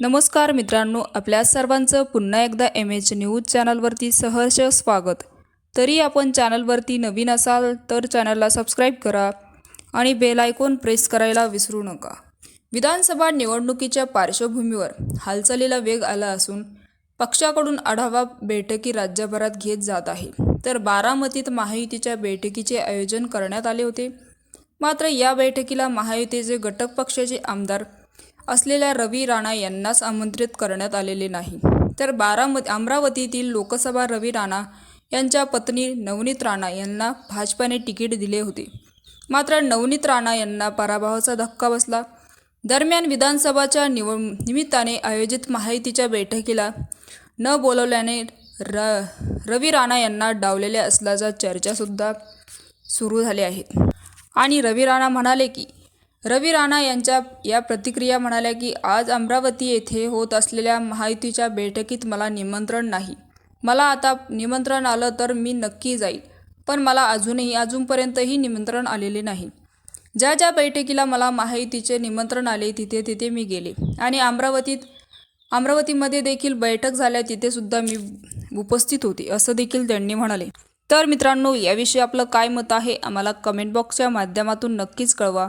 नमस्कार मित्रांनो आपल्या सर्वांचं पुन्हा एकदा एम एच न्यूज चॅनलवरती सहर्ष स्वागत. तरी आपण चॅनलवरती नवीन असाल तर चॅनलला सबस्क्राईब करा आणि बेल आयकॉन प्रेस करायला विसरू नका. विधानसभा निवडणुकीच्या पार्श्वभूमीवर हालचालीला वेग आला असून पक्षाकडून आढावा बैठकी राज्यभरात घेत जात आहे. तर बारामतीत महायुतीच्या बैठकीचे आयोजन करण्यात आले होते. मात्र या बैठकीला महायुतीचे घटक पक्षाचे आमदार असलेल्या रवी राणा यांनाच आमंत्रित करण्यात आलेले नाही. तर बारामती अमरावतीतील लोकसभा रवी राणा यांच्या पत्नी नवनीत राणा यांना भाजपाने तिकीट दिले होते. मात्र नवनीत राणा यांना पराभवाचा धक्का बसला. दरम्यान विधानसभाच्या निव निमित्ताने आयोजित माहितीच्या बैठकीला न बोलवल्याने र रवी राणा यांना डावलेले असल्याच्या चर्चासुद्धा सुरू झाल्या आहेत. आणि रवी राणा म्हणाले की रवी राणा यांच्या या प्रतिक्रिया म्हणाल्या की आज अमरावती येथे होत असलेल्या महायुतीच्या बैठकीत मला निमंत्रण नाही. मला आता निमंत्रण आलं तर मी नक्की जाईल. पण मला अजूनही अजूनपर्यंतही निमंत्रण आलेले नाही. ज्या ज्या बैठकीला मला महायुतीचे निमंत्रण आले तिथे तिथे मी गेले. आणि अमरावतीत अमरावतीमध्ये देखील बैठक झाल्या तिथेसुद्धा मी उपस्थित होते असं देखील त्यांनी म्हणाले. तर मित्रांनो याविषयी आपलं काय मत आहे आम्हाला कमेंट बॉक्सच्या माध्यमातून नक्कीच कळवा.